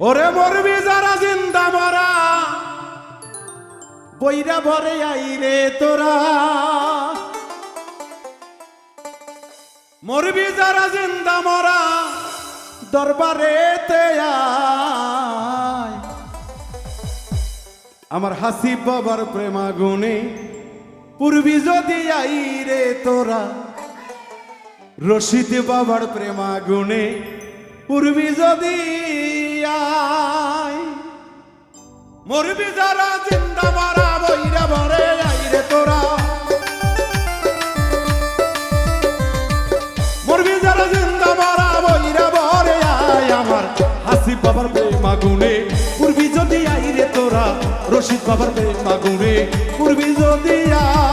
ওরে মরবি যারা জিন্দা মরা, বইরা ভরে আইরে তোরা মরবি যারা জিন্দা মরা, দরবারে। আমার হাসি বাবার প্রেমাগুনে পূর্বী যদি আইরে তোরা রশিদ বাবার প্রেমাগুনে পূর্বী যদি মরবি যারা জিন্দা মারা বইরা মরে আইরে তোরা। মরবি যারা জিন্দা মারা বইরা মরে, আয় আমার হাসি বাবার যদি আইরে তোরা, রশিদ বাবার প্রেমাগুনে পূর্বী যদি আয়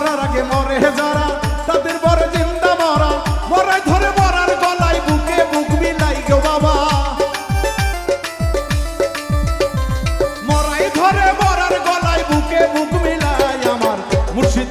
মরার আগে মরে যারা, তাদের বড় জিন্দা মরা। মরাই ধরে মরার গলায় বুকে বুক মিলাই গো বাবা। মরাই ধরে মরার গলায় বুকে বুক মিলাই আমার মুর্শিদ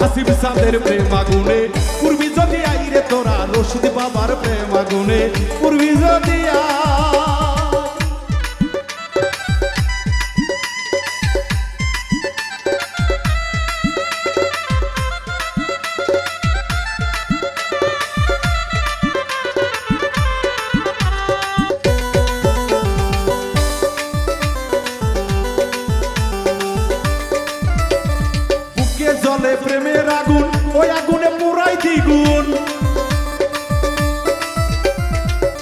কয় আমার হাসিব সাদের প্রেম আগুনে জলে প্রেমের আগুন, ওই আগুনে পুরাই দ্বিগুণ।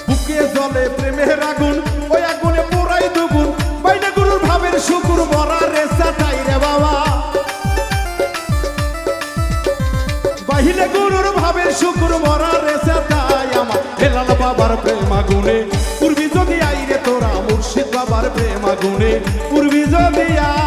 বুকে জলে প্রেমের আগুন, ওই আগুনে পুরাই দুগুণ। বাইনা গুরুর ভাবের শুকুর মরা রে সাতাই রে বাবা। বাহিলে গুরুর ভাবের শুকুর মরা রে সাতাই আমার। হেলাল বাবার প্রেম আগুনে পূর্বী যদি আইরে তোরা মুর্শিদ বাবার প্রেম আগুনে পূর্বী যদি আয়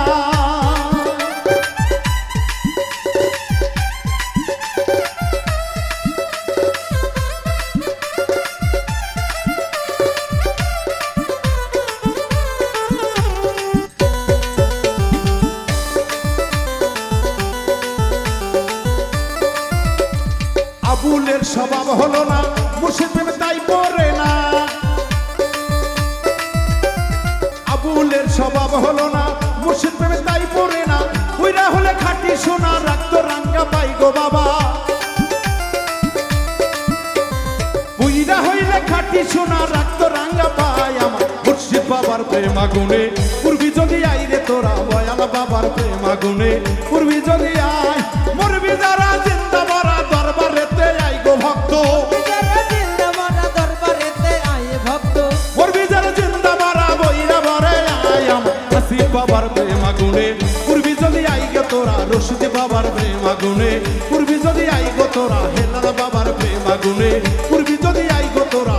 সোনা রাখতো রাঙ্গা পাই গো বাবা। বুইরা হইলে খাটি সোনা রাখতো রাঙ্গা পাই আমার মুর্শিদ বাবার প্রেম আগুনে পূর্বী যদি আইরে তোরা বয়াল বাবার প্রেম আগুনে পূর্বী প্রেম আগুনে। পূর্বী যদি আই গে তোরা, রশিদ বাবার প্রেম আগুনে। পূর্বী যদি আই গো তোরা, হেলাল বাবার প্রেম আগুনে। পূর্বী যদি আই গো তোরা